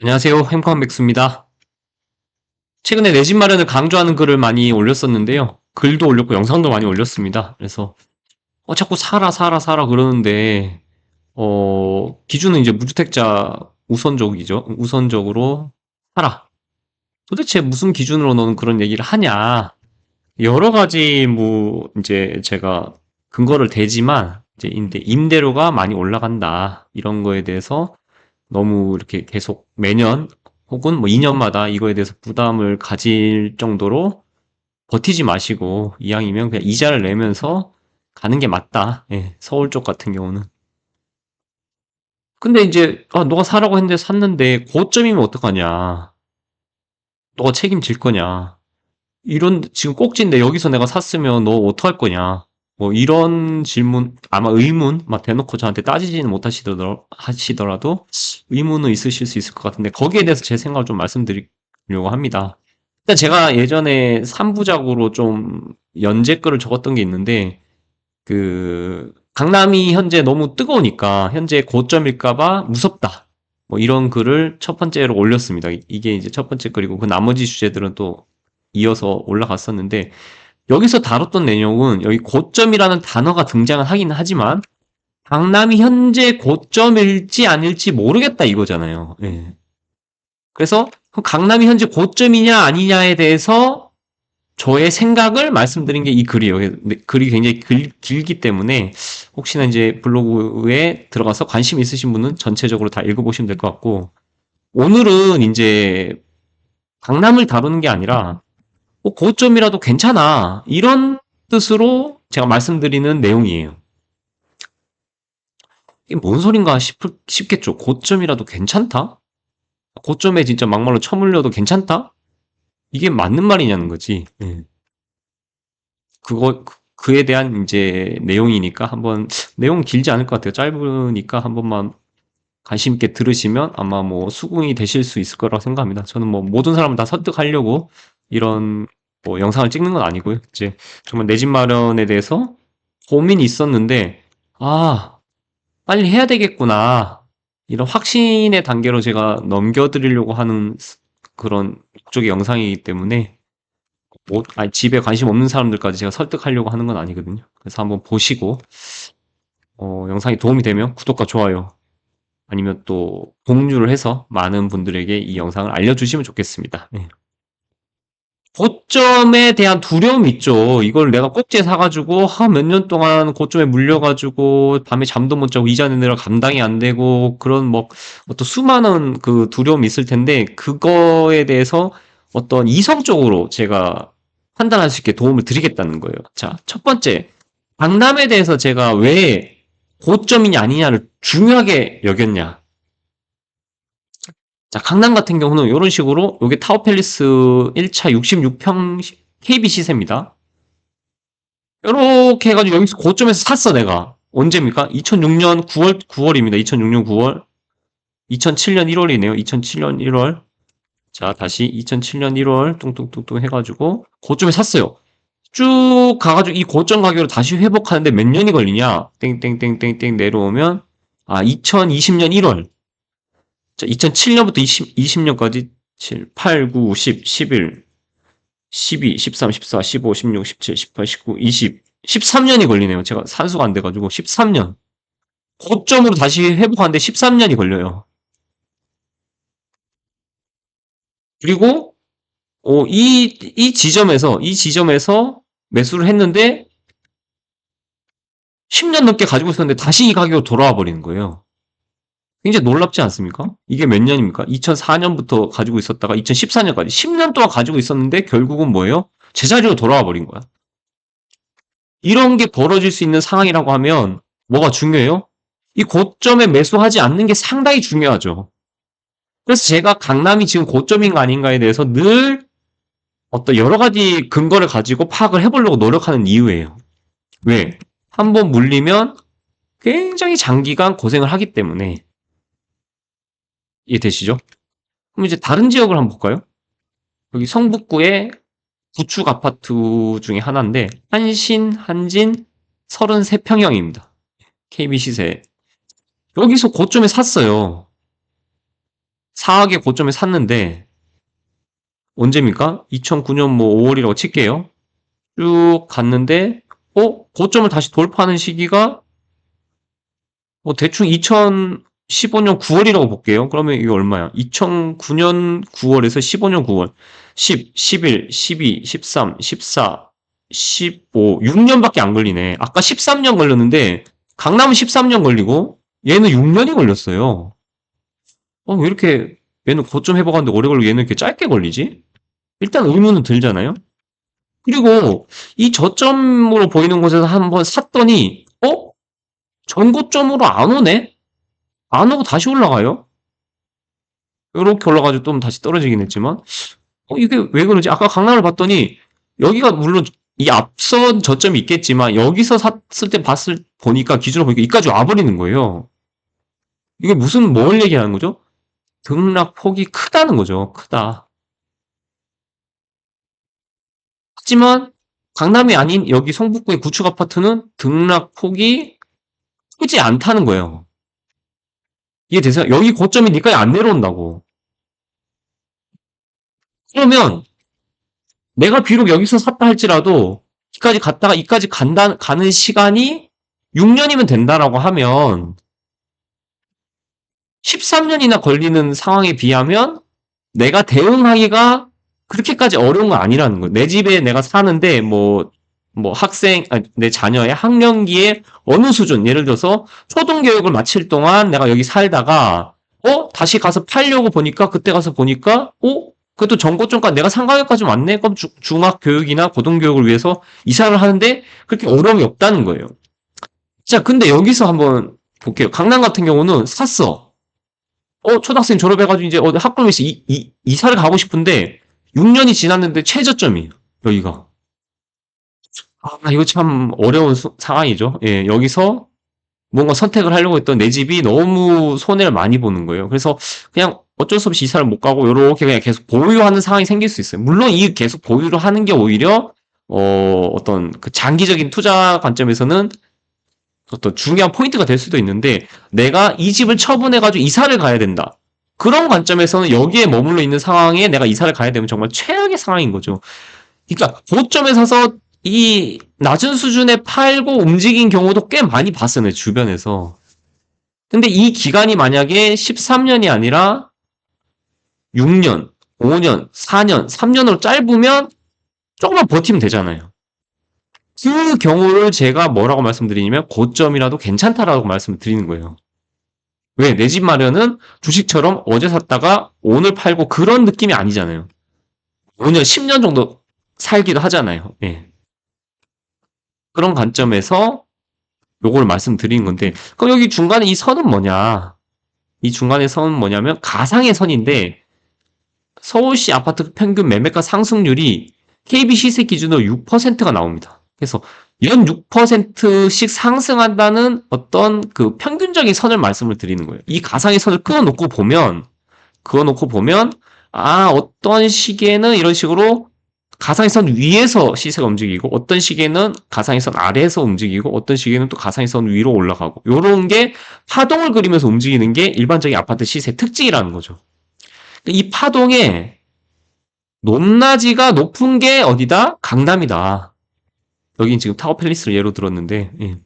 안녕하세요. 햄커한 백수입니다. 최근에 내 집 마련을 강조하는 글을 많이 올렸었는데요. 글도 올렸고 영상도 많이 올렸습니다. 그래서 어, 자꾸 사라 사라 사라 그러는데 어, 기준은 이제 무주택자 우선적이죠. 우선적으로 사라. 도대체 무슨 기준으로 너는 그런 얘기를 하냐? 여러 가지 뭐 이제 제가 근거를 대지만 이제 임대, 임대료가 많이 올라간다. 이런 거에 대해서 너무 이렇게 계속 매년 혹은 뭐 2년마다 이거에 대해서 부담을 가질 정도로 버티지 마시고 이왕이면 그냥 이자를 내면서 가는 게 맞다. 예, 서울 쪽 같은 경우는. 근데 이제 아, 너가 사라고 했는데 샀는데 고점이면 어떡하냐? 너가 책임질 거냐? 이런 지금 꼭지인데 여기서 내가 샀으면 너 어떡할 거냐? 뭐 이런 질문 아마 의문 막 대놓고 저한테 따지지는 못하시더라도 하시더라도 의문은 있으실 수 있을 것 같은데 거기에 대해서 제 생각을 좀 말씀드리려고 합니다. 일단 제가 예전에 3부작으로 좀 연재 글을 적었던 게 있는데 그 강남이 현재 너무 뜨거우니까 현재 고점일까봐 무섭다. 뭐 이런 글을 첫 번째로 올렸습니다. 이게 이제 첫 번째 글이고 그 나머지 주제들은 또 이어서 올라갔었는데 여기서 다뤘던 내용은 여기 고점이라는 단어가 등장을 하긴 하지만 강남이 현재 고점일지 아닐지 모르겠다 이거잖아요. 예. 그래서 그 강남이 현재 고점이냐 아니냐에 대해서 저의 생각을 말씀드린 게 이 글이에요. 글이 굉장히 길, 길기 때문에 혹시나 이제 블로그에 들어가서 관심 있으신 분은 전체적으로 다 읽어보시면 될 것 같고 오늘은 이제 강남을 다루는 게 아니라 뭐 고점이라도 괜찮아. 이런 뜻으로 제가 말씀드리는 내용이에요. 이게 뭔 소린가 싶, 싶겠죠. 고점이라도 괜찮다? 고점에 진짜 막말로 쳐물려도 괜찮다? 이게 맞는 말이냐는 거지. 예. 그거, 그- 그에 대한 이제 내용이니까 한번, 내용 길지 않을 것 같아요. 짧으니까 한 번만 관심 있게 들으시면 아마 뭐 수긍이 되실 수 있을 거라고 생각합니다. 저는 뭐 모든 사람을 다 설득하려고 이런 뭐 영상을 찍는 건 아니고요. 이제 정말 내 집 마련에 대해서 고민이 있었는데 아 빨리 해야 되겠구나 이런 확신의 단계로 제가 넘겨드리려고 하는 그런 쪽의 영상이기 때문에 뭐, 아니, 집에 관심 없는 사람들까지 제가 설득하려고 하는 건 아니거든요. 그래서 한번 보시고 어, 영상이 도움이 되면 구독과 좋아요 아니면 또 공유를 해서 많은 분들에게 이 영상을 알려주시면 좋겠습니다. 네. 고점에 대한 두려움이 있죠. 이걸 내가 꼭지에 사가지고 몇 년 동안 고점에 물려가지고 밤에 잠도 못 자고 이자 내느라 감당이 안 되고 그런 뭐 어떤 수많은 그 두려움이 있을 텐데 그거에 대해서 어떤 이성적으로 제가 판단할 수 있게 도움을 드리겠다는 거예요. 자, 첫 번째 강남에 대해서 제가 왜 고점이냐 아니냐를 중요하게 여겼냐. 자, 강남 같은 경우는 이런 식으로 요게 타워팰리스 1차 66평 KB 시세입니다. 이렇게 해가지고 여기서 고점에서 샀어 내가. 언제입니까? 2006년 9월 9월입니다. 2006년 9월. 2007년 1월이네요. 2007년 1월. 자, 다시 2007년 1월 뚱뚱뚱뚱 해가지고 고점에 샀어요. 쭉 가가지고 이 고점 가격으로 다시 회복하는데 몇 년이 걸리냐? 땡땡땡땡땡 내려오면 아 2020년 1월. 자, 2007년부터 20, 20년까지 7, 8, 9, 10, 11, 12, 13, 14, 15, 16, 17, 18, 19, 20, 13년이 걸리네요. 제가 산수가 안 돼가지고 13년. 고점으로 다시 회복하는데 13년이 걸려요. 그리고 어, 이, 이 지점에서, 이 지점에서 매수를 했는데 10년 넘게 가지고 있었는데 다시 이 가격으로 돌아와 버리는 거예요. 굉장히 놀랍지 않습니까? 이게 몇 년입니까? 2004년부터 가지고 있었다가 2014년까지 10년 동안 가지고 있었는데 결국은 뭐예요? 제자리로 돌아와 버린 거야. 이런 게 벌어질 수 있는 상황이라고 하면 뭐가 중요해요? 이 고점에 매수하지 않는 게 상당히 중요하죠. 그래서 제가 강남이 지금 고점인가 아닌가에 대해서 늘 어떤 여러 가지 근거를 가지고 파악을 해보려고 노력하는 이유예요. 왜? 한번 물리면 굉장히 장기간 고생을 하기 때문에 이해되시죠? 그럼 이제 다른 지역을 한번 볼까요? 여기 성북구의 구축 아파트 중에 하나인데 한신, 한진 33평형입니다. KB 시세. 여기서 고점에 샀어요. 4억의 고점에 샀는데 언제입니까? 2009년 뭐 5월이라고 칠게요. 쭉 갔는데 어? 고점을 다시 돌파하는 시기가 뭐 대충 2015년 9월이라고 볼게요. 그러면 이게 얼마야? 2009년 9월에서 15년 9월 10, 11, 12, 13, 14, 15, 6년밖에 안 걸리네. 아까 13년 걸렸는데 강남은 13년 걸리고 얘는 6년이 걸렸어요. 어, 왜 이렇게 얘는 고점 회복하는데 오래 걸리고 얘는 이렇게 짧게 걸리지? 일단 의문은 들잖아요. 그리고 이 저점으로 보이는 곳에서 한번 샀더니 어? 전고점으로 안 오네? 안 오고 다시 올라가요? 이렇게 올라가지고 좀 다시 떨어지긴 했지만 어, 이게 왜 그러지? 아까 강남을 봤더니 여기가 물론 이 앞선 저점이 있겠지만 여기서 샀을 때 봤을 보니까 기준으로 보니까 이까지 와버리는 거예요. 이게 무슨 뭘 얘기하는 거죠? 등락폭이 크다는 거죠. 크다. 하지만 강남이 아닌 여기 성북구의 구축 아파트는 등락폭이 크지 않다는 거예요. 이해되세요? 여기 고점이 니까 안 내려온다고. 그러면 내가 비록 여기서 샀다 할지라도 이까지 갔다가 이까지 간다 가는 시간이 6년이면 된다라고 하면 13년이나 걸리는 상황에 비하면 내가 대응하기가 그렇게까지 어려운 건 아니라는 거예요. 내 집에 내가 사는데 뭐, 뭐 학생, 아니, 내 자녀의 학령기에 어느 수준, 예를 들어서 초등 교육을 마칠 동안 내가 여기 살다가, 어? 다시 가서 팔려고 보니까, 그때 가서 보니까, 어? 그래도 전고점까지 내가 상가역까지 왔네? 그럼 주- 중학 교육이나 고등 교육을 위해서 이사를 하는데 그렇게 어려움이 없다는 거예요. 자, 근데 여기서 한번 볼게요. 강남 같은 경우는 샀어. 어, 초등학생 졸업해가지고 이제 어디 학교에서 이, 이, 이사를 가고 싶은데 6년이 지났는데 최저점이에요. 여기가. 아, 이거 참 어려운 수- 상황이죠. 예, 여기서 뭔가 선택을 하려고 했던 내 집이 너무 손해를 많이 보는 거예요. 그래서 그냥 어쩔 수 없이 이사를 못 가고 이렇게 그냥 계속 보유하는 상황이 생길 수 있어요. 물론 이 계속 보유를 하는 게 오히려 어, 어떤 그 장기적인 투자 관점에서는 어떤 중요한 포인트가 될 수도 있는데 내가 이 집을 처분해 가지고 이사를 가야 된다. 그런 관점에서는 여기에 머물러 있는 상황에 내가 이사를 가야 되면 정말 최악의 상황인 거죠. 그러니까 고점에 사서 이 낮은 수준에 팔고 움직인 경우도 꽤 많이 봤어요, 내 주변에서. 근데 이 기간이 만약에 13년이 아니라 6년, 5년, 4년, 3년으로 짧으면 조금만 버티면 되잖아요. 그 경우를 제가 뭐라고 말씀드리냐면 고점이라도 괜찮다라고 말씀을 드리는 거예요. 왜? 내 집 마련은 주식처럼 어제 샀다가 오늘 팔고 그런 느낌이 아니잖아요. 5년, 10년 정도 살기도 하잖아요. 예. 그런 관점에서 요걸 말씀드리는 건데, 그럼 여기 중간에 이 선은 뭐냐? 이 중간에 선은 뭐냐면 가상의 선인데, 서울시 아파트 평균 매매가 상승률이 KB 시세 기준으로 6%가 나옵니다. 그래서 연 6%씩 상승한다는 어떤 그 평균적인 선을 말씀을 드리는 거예요. 이 가상의 선을 그어놓고 보면, 그어놓고 보면, 아, 어떤 시기에는 이런 식으로 가상의 선 위에서 시세가 움직이고, 어떤 시기에는 가상의 선 아래에서 움직이고, 어떤 시기에는 또 가상의 선 위로 올라가고, 요런 게 파동을 그리면서 움직이는 게 일반적인 아파트 시세 특징이라는 거죠. 이 파동에 높낮이가 높은 게 어디다? 강남이다. 여긴 지금 타워 팰리스를 예로 들었는데, 예.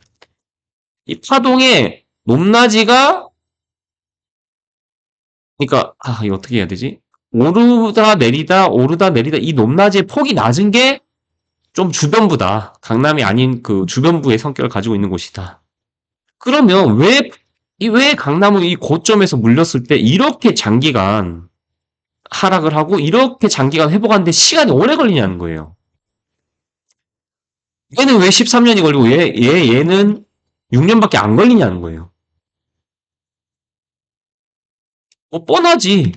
이 파동의 높낮이가, 그러니까, 아, 이거 어떻게 해야 되지? 오르다 내리다, 오르다 내리다, 이 높낮이의 폭이 낮은 게 좀 주변부다. 강남이 아닌 그 주변부의 성격을 가지고 있는 곳이다. 그러면 왜, 이, 왜 강남은 이 고점에서 물렸을 때 이렇게 장기간 하락을 하고 이렇게 장기간 회복하는데 시간이 오래 걸리냐는 거예요. 얘는 왜 13년이 걸리고 얘, 얘, 얘는 6년밖에 안 걸리냐는 거예요. 뭐 뻔하지.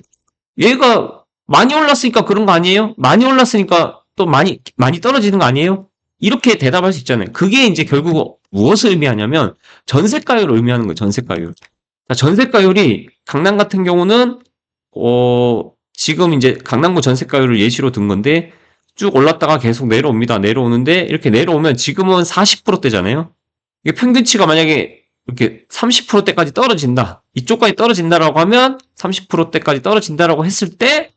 얘가 많이 올랐으니까 그런 거 아니에요? 많이 올랐으니까 또 많이 많이 떨어지는 거 아니에요? 이렇게 대답할 수 있잖아요. 그게 이제 결국 무엇을 의미하냐면 전세가율을 의미하는 거예요. 전세가율. 자, 전세가율이 강남 같은 경우는 어 지금 이제 강남구 전세가율을 예시로 든 건데 쭉 올랐다가 계속 내려옵니다. 내려오는데 이렇게 내려오면 지금은 40%대잖아요. 이게 평균치가 만약에 이렇게 30%대까지 떨어진다. 이쪽까지 떨어진다라고 하면 30%대까지 떨어진다라고 했을 때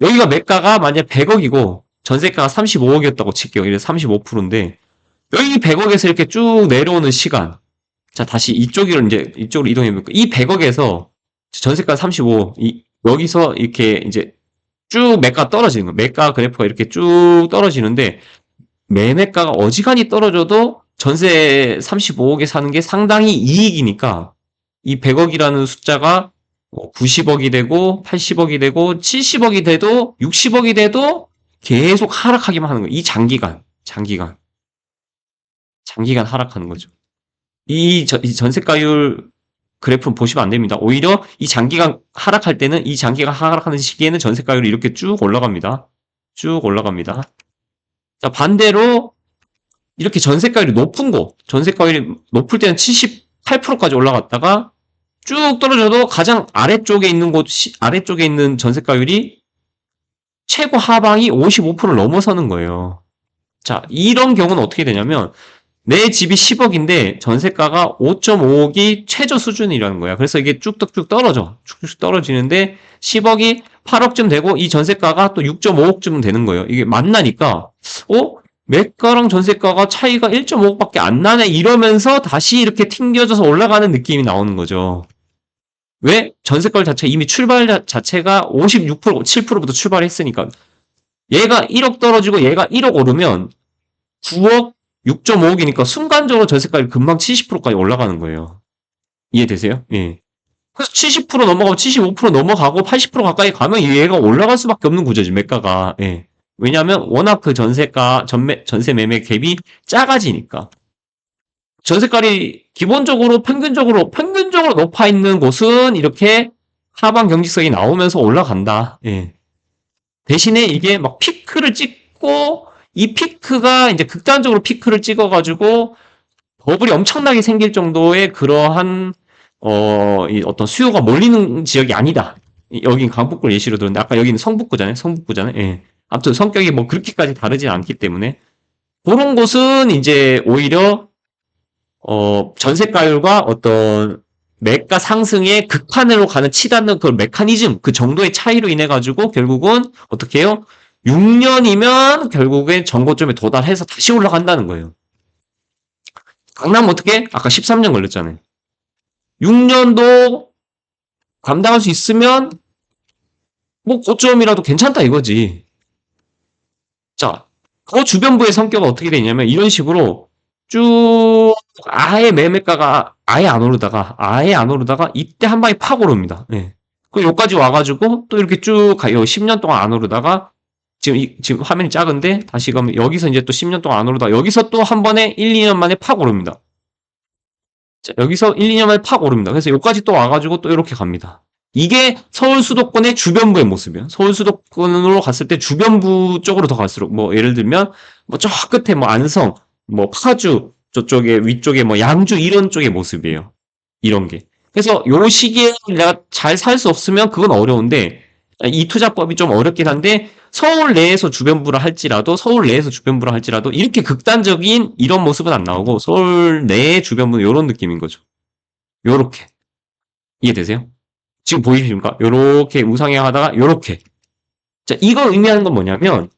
여기가 매가가 만약 100억이고 전세가가 35억이었다고 칠게요. 이래 35%인데 여기 100억에서 이렇게 쭉 내려오는 시간. 자, 다시 이쪽으로 이제 이쪽으로 이동해 볼게요. 이 100억에서 전세가 35, 이 여기서 이렇게 이제 쭉 매가 떨어지는 거. 매가 그래프가 이렇게 쭉 떨어지는데 매매가가 어지간히 떨어져도 전세 35억에 사는 게 상당히 이익이니까 이 100억이라는 숫자가 90억이 되고 80억이 되고 70억이 돼도 60억이 돼도 계속 하락하기만 하는 거예요. 이 장기간, 장기간. 장기간 하락하는 거죠. 이, 저- 이 전세가율 그래프는 보시면 안 됩니다. 오히려 이 장기간 하락할 때는 이 장기간 하락하는 시기에는 전세가율이 이렇게 쭉 올라갑니다. 쭉 올라갑니다. 자, 반대로 이렇게 전세가율이 높은 곳, 전세가율이 높을 때는 78%까지 올라갔다가 쭉 떨어져도 가장 아래쪽에 있는 곳, 시- 아래쪽에 있는 전세가율이 최고 하방이 55%를 넘어서는 거예요. 자, 이런 경우는 어떻게 되냐면 내 집이 10억인데 전세가가 5.5억이 최저 수준이라는 거야. 그래서 이게 쭉쭉쭉 떨어져. 쭉쭉 떨어지는데 10억이 8억쯤 되고 이 전세가가 또 6.5억쯤 되는 거예요. 이게 만나니까 어? 매가랑 전세가가 차이가 1.5억밖에 안 나네 이러면서 다시 이렇게 튕겨져서 올라가는 느낌이 나오는 거죠. 왜? 전세가 자체 이미 출발 자- 자체가 56% 7%부터 출발했으니까 얘가 1억 떨어지고 얘가 1억 오르면 9억 6.5억이니까 순간적으로 전세가율이 금방 70%까지 올라가는 거예요. 이해되세요? 예. 그래서 70% 넘어가고 75% 넘어가고 80% 가까이 가면 얘가 올라갈 수밖에 없는 구조지, 매가가. 예. 왜냐하면 워낙 그 전세가, 전매, 전세 매매 갭이 작아지니까. 전세가율이 기본적으로 평균적으로, 평균적으로 높아 있는 곳은 이렇게 하방 경직선이 나오면서 올라간다. 예. 대신에 이게 막 피크를 찍고 이 피크가 이제 극단적으로 피크를 찍어가지고 버블이 엄청나게 생길 정도의 그러한 어, 이 어떤 수요가 몰리는 지역이 아니다. 이- 여긴 강북구를 예시로 들었는데 아까 여기는 성북구잖아요. 성북구잖아요. 예. 아무튼 성격이 뭐 그렇게까지 다르진 않기 때문에 그런 곳은 이제 오히려 어, 전세가율과 어떤 매가 상승의 극한으로 가는 치닫는 그 메커니즘 그 정도의 차이로 인해 가지고 결국은 어떻게 해요? 6년이면 결국엔 전고점에 도달해서 다시 올라간다는 거예요. 강남 어떻게? 아까 13년 걸렸잖아요. 6년도 감당할 수 있으면 뭐 고점이라도 괜찮다 이거지. 자, 그 주변부의 성격은 어떻게 되냐면 이런 식으로 쭉 아예 매매가가 아예 안 오르다가 아예 안 오르다가 이때 한 방에 팍 오릅니다. 예. 그 여기까지 와가지고 또 이렇게 쭉 가요. 10년 동안 안 오르다가 지금 이, 지금 화면이 작은데 다시 가면 여기서 이제 또 10년 동안 안 오르다 여기서 또 한 번에 1, 2년 만에 팍 오릅니다. 자, 여기서 1, 2년 만에 팍 오릅니다. 그래서 여기까지 또 와가지고 또 이렇게 갑니다. 이게 서울 수도권의 주변부의 모습이에요. 서울 수도권으로 갔을 때 주변부 쪽으로 더 갈수록 뭐 예를 들면 뭐 저 끝에 뭐 안성, 뭐 파주 저쪽에 위쪽에 뭐 양주 이런 쪽의 모습이에요. 이런 게. 그래서 요 시기에 내가 잘 살 수 없으면 그건 어려운데 이 투자법이 좀 어렵긴 한데 서울 내에서 주변부를 할지라도 서울 내에서 주변부를 할지라도 이렇게 극단적인 이런 모습은 안 나오고 서울 내의 주변부는 이런 느낌인 거죠. 요렇게 이해되세요? 지금 보이십니까? 요렇게 우상향 하다가 요렇게 자 이거 의미하는 건 뭐냐면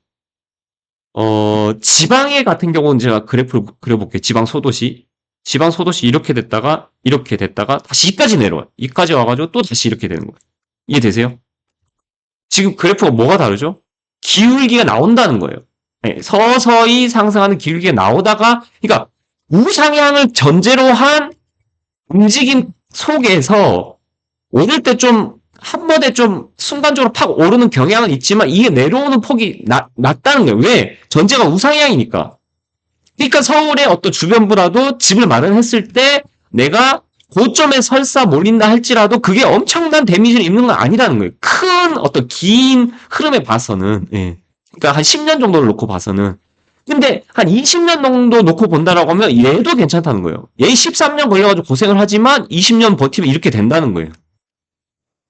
어 지방에 같은 경우는 제가 그래프를 그려볼게요. 지방 소도시 지방 소도시 이렇게 됐다가 이렇게 됐다가 다시 이까지 내려와요. 이까지 와가지고 또 다시 이렇게 되는 거예요. 이해되세요? 지금 그래프가 뭐가 다르죠? 기울기가 나온다는 거예요. 네, 서서히 상승하는 기울기가 나오다가, 그러니까 우상향을 전제로 한 움직임 속에서 오를 때 좀, 한 번에 좀 순간적으로 팍 오르는 경향은 있지만 이게 내려오는 폭이 낮, 낮다는 거예요. 왜? 전제가 우상향이니까. 그러니까 서울의 어떤 주변부라도 집을 마련했을 때 내가 고점에 설사 몰린다 할지라도 그게 엄청난 데미지를 입는 건 아니라는 거예요. 큰 어떤 긴 흐름에 봐서는. 예. 그러니까 한 10년 정도를 놓고 봐서는. 근데 한 20년 정도 놓고 본다라고 하면 얘도 괜찮다는 거예요. 얘 13년 걸려가지고 고생을 하지만 20년 버티면 이렇게 된다는 거예요.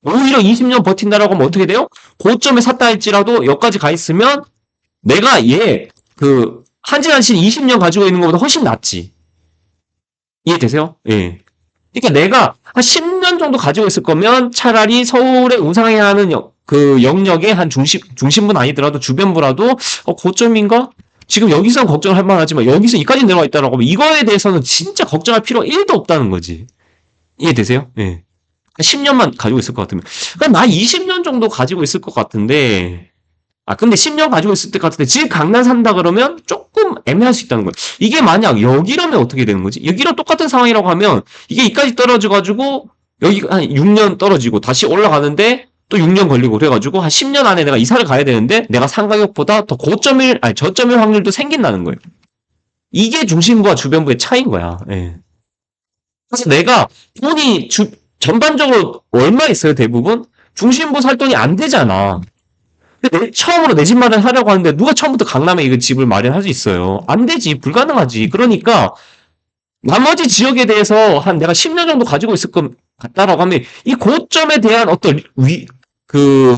오히려 20년 버틴다라고 하면 어떻게 돼요? 고점에 샀다 할지라도 여기까지 가 있으면 내가 얘 그 한진한 신 20년 가지고 있는 것보다 훨씬 낫지. 이해되세요? 예. 그러니까 내가 한 10년 정도 가지고 있을 거면 차라리 서울에 우상해야 하는 영- 그 영역의 한 중심, 중심부는 아니더라도 주변부라도 어, 고점인가? 지금 여기서는 걱정할 만하지만 여기서 이까지 내려와 있다라고 하면 이거에 대해서는 진짜 걱정할 필요가 1도 없다는 거지. 이해되세요? 예. 10년만 가지고 있을 것 같으면. 그러니까 나 20년 정도 가지고 있을 것 같은데, 아, 근데 10년 가지고 있을 것 같은데, 지금 강남 산다 그러면 조금 애매할 수 있다는 거예요. 이게 만약 여기라면 어떻게 되는 거지? 여기랑 똑같은 상황이라고 하면, 이게 이까지 떨어져가지고, 여기 한 6년 떨어지고, 다시 올라가는데, 또 6년 걸리고, 그래가지고, 한 10년 안에 내가 이사를 가야 되는데, 내가 산 가격보다 더 고점일, 아니, 저점일 확률도 생긴다는 거예요. 이게 중심부와 주변부의 차이인 거야. 예. 그래서 내가 돈이 주, 전반적으로 얼마 있어요, 대부분? 중심부 살 돈이 안 되잖아. 근데 내- 처음으로 내 집 마련하려고 하는데 누가 처음부터 강남에 이거 집을 마련할 수 있어요? 안 되지, 불가능하지. 그러니까 나머지 지역에 대해서 한 내가 10년 정도 가지고 있을 것 같다라고 하면 이 고점에 대한 어떤 위, 그,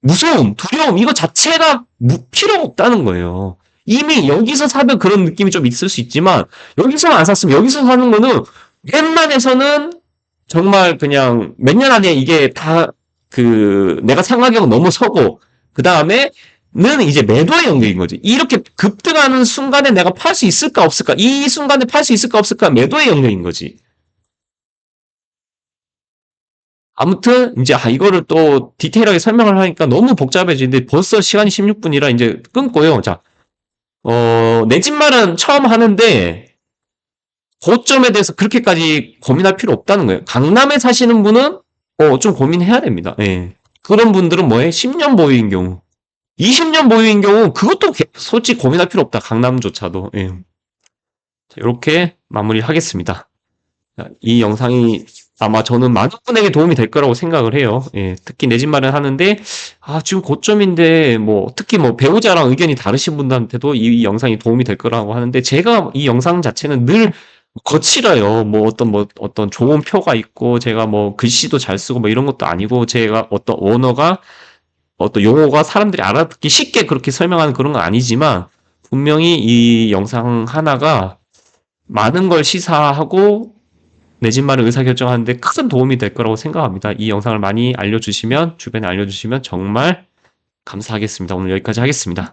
무서움, 두려움, 이거 자체가 무- 필요가 없다는 거예요. 이미 여기서 사면 그런 느낌이 좀 있을 수 있지만 여기서 안 샀으면 여기서 사는 거는 웬만해서는 정말 그냥 몇 년 안에 이게 다 그 내가 산 가격 넘어서고 그 다음에 는 이제 매도의 영역인 거지. 이렇게 급등하는 순간에 내가 팔 수 있을까 없을까? 이 순간에 팔 수 있을까 없을까? 매도의 영역인 거지. 아무튼 이제 아, 이거를 또 디테일하게 설명을 하니까 너무 복잡해지는데 벌써 시간이 16분이라 이제 끊고요. 자, 어, 내 집 말은 처음 하는데 고점에 대해서 그렇게까지 고민할 필요 없다는 거예요. 강남에 사시는 분은 어, 좀 고민해야 됩니다. 예. 그런 분들은 뭐해? 10년 보유인 경우. 20년 보유인 경우 그것도 개- 솔직히 고민할 필요 없다. 강남조차도. 예. 자, 이렇게 마무리하겠습니다. 자, 이 영상이 아마 저는 많은 분에게 도움이 될 거라고 생각을 해요. 예, 특히 내 집 마련 하는데 아 지금 고점인데 뭐 특히 뭐 배우자랑 의견이 다르신 분들한테도 이, 이 영상이 도움이 될 거라고 하는데 제가 이 영상 자체는 늘 거칠어요. 뭐 어떤 뭐 어떤 좋은 표가 있고 제가 뭐 글씨도 잘 쓰고 뭐 이런 것도 아니고 제가 어떤 언어가 어떤 용어가 사람들이 알아듣기 쉽게 그렇게 설명하는 그런 건 아니지만 분명히 이 영상 하나가 많은 걸 시사하고 내집 마련 의사결정하는데 큰 도움이 될 거라고 생각합니다. 이 영상을 많이 알려주시면 주변에 알려주시면 정말 감사하겠습니다. 오늘 여기까지 하겠습니다.